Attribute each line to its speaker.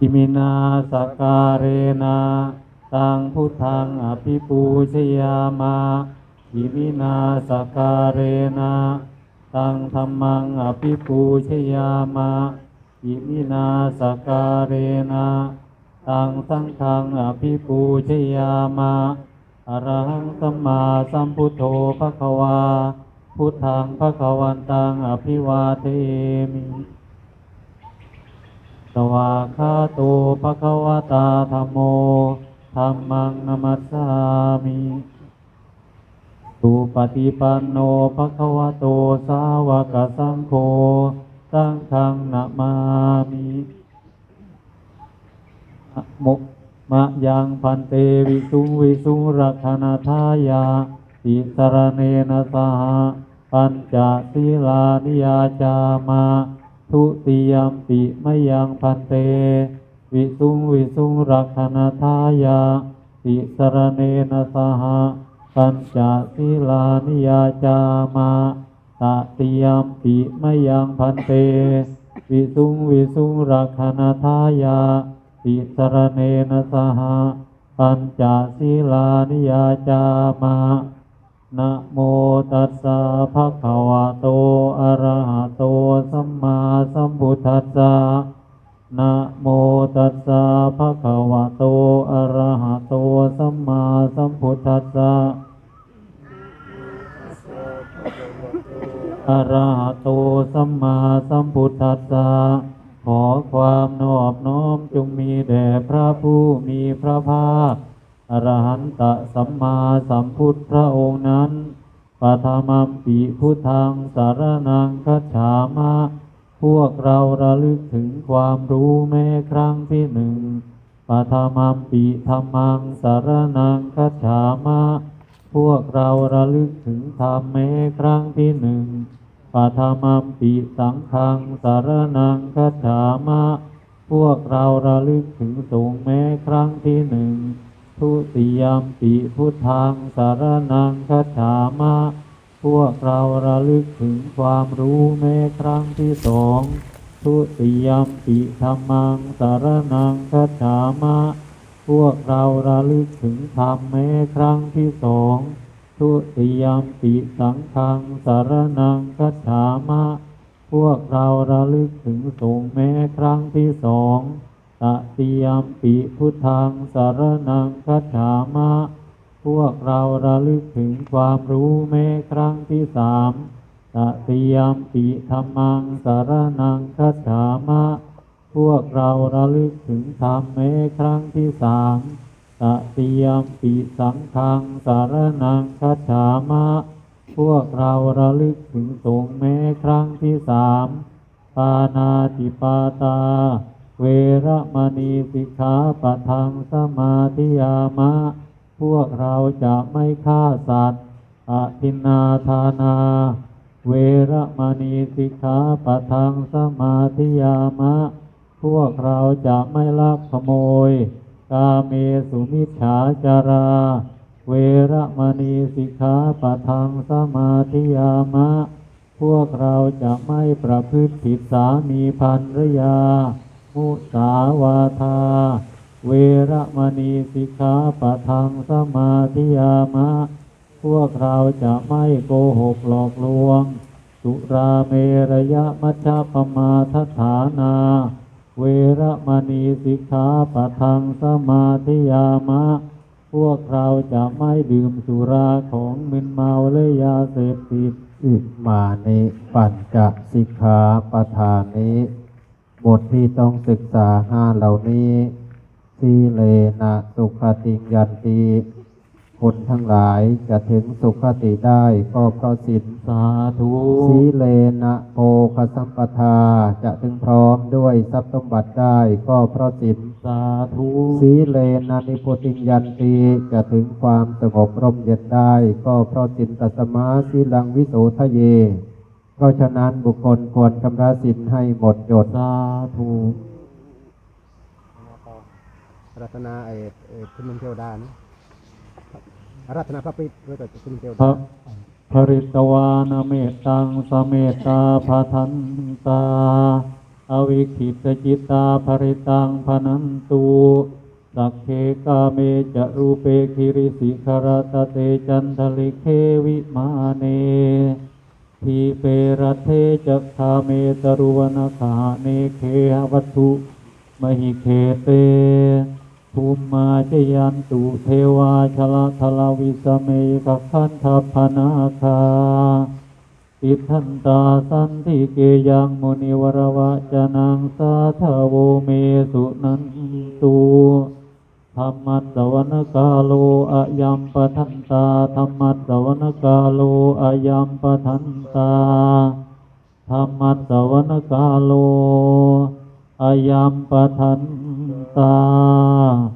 Speaker 1: อิมินาสการเรนะตังพุทธังอภิปูชยามะอิมินาสการเรนะตังธรรมังอภิปูชยามะอิมินาสการเรนะตังสังฆังอภิปูชยามะอรหังสัมมาสัมพุทโธภะคะวาพุทธังภะคะวันตังอภิวาเทมิ สวากาโตภะคะวะตาธัมโมธัมมังนัมัสสามิสุปฏิปันโนภะคะวะโตสาวกสังโฆสังฆังนะมามินะโมะยังพันเตวิสุวิสุรักขณทายาติสรเนนะสหปัญจศีลานิยาจามา ทุติยมปิมยังพันเต วิสุงวิสุงรักขณทายาติสรเนนะสหปัญจศีลานิยาจามาตติยมปิมยังพันเต วิสุงวิสุงรักขณทายาติสรเนนะสหปัญจศีลานิยาจามานะโมตัสสะภะคะวะโตอะระหะ ทัสสะนะโมตัสสะภะคะวะโตอะระหะโตสัมมาสัมพุทธัสสะอะระหะโตสัมมาสัมพุทธัสสะขอความนอบน้อมจงมีแด่พระผู้มีพระภาคอรหันตสัมมาสัมพุทธพระองค์นั้นปฐมัมปิพุทธังสารนังคัจฉามะ พวกเราระลึกถึงความรู้แม้ครั้งที่หนึ่งปฐมัมปิธรรมังสารนังคัจฉามะ พวกเราระลึกถึงธรรมแม้ครั้งที่หนึ่งปฐมัมปิสังฆังสารนังคัจฉามะ พวกเราระลึกถึงสงฆ์แม้ครั้งที่หนึ่งทุติยมปิพุทธังสารนังคัจฉามะ พวกเราระลึกถึงความรู้แม้ครั้งที่สองทุติยมปิธรรมังสารนังคัจฉามะ พวกเราระลึกถึงธรรมแม้ครั้งที่สองทุติยมปิสังฆังสารนังคัจฉามะ พวกเราระลึกถึงสงฆ์แม้ครั้งที่สองตติยมปิพุทธังสารนังคัจฉามะ พวกเราระลึกถึงความรู้แม้ครั้งที่สามตติยมปิธรรมังสารนังคัจฉามะ พวกเราระลึกถึงธรรมแม้ครั้งที่สามตติยมปิสังฆังสารนังคัจฉามะ พวกเราระลึกถึงสงฆ์แม้ครั้งที่สามปานาติปาตา เวระมณีสิกขาปะทังสมาธิยามะ พวกเราจะไม่ฆ่าสัตว์อทินนาทานา เวระมณีสิกขาปะทังสมาธิยามะ พวกเราจะไม่ลักขโมย กาเมสุมิจฉาจารา เวระมณีสิกขาปะทังสมาธิยามะ พวกเราจะไม่ประพฤติผิดสามีภรรยา มุสาวาทา เวระมณีสิกขาปะทังสมาธิยามะ พวกเราจะไม่โกหกหลอกลวง สุราเมรยะมัชฌปมาทฐานา เวระมณีสิกขาปะทังสมาธิยามะ พวกเราจะไม่ดื่มสุราของมึนเมาและยาเสพติด
Speaker 2: อิมานิปัญจสิกขาปทานิบทที่ต้องศึกษาห้าเหล่านี้ สีเลนะสุขติยันติคนทั้งหลายจะถึงสุขติได้ก็เพราะศีล
Speaker 1: สาธุ
Speaker 2: สีเลนะโภคสัมปทาจะถึงพร้อมด้วยทรัพย์สมบัติได้ก็เพราะศีล
Speaker 1: สาธุ
Speaker 2: สีเลนะนิโพติยันติจะถึงความสงบร่มเย็นได้ก็เพราะสินตัสมาสีลังวิโสทะเย เพราะฉะนั้นบุคคลควรชำระสินให้หมดจด
Speaker 1: สาธุ
Speaker 3: รัตนาไอ้ไอ้คุณลุงเทวดานะรัตนาพระปิตรแล้วก็คุณลุงเทว
Speaker 1: พระ
Speaker 3: ดา
Speaker 1: ภริตวานเมตตังสเมตตาภาทันตา อวิคิตจิตตาภริตังพนันตุสักเคกาเมจะรูเปคิริสิขรตเตจันทลิเควิมาเนทีเปรเทจักขาเมตรุวนาขาเนเคหวัตถุมหิเคเต ภูมิมาจยันตุเทวาชละทลาวิสเมกขันทัพนาคาติทันตาสันติเกยังมุนิวรวะจนังสาทโวเมสุนันตุธรรมัสวนกาโลอายัมปทันตาธรรมัสวนกาโลอายัมปทันตาธรรมัสวนกาโลอายัมปทันตา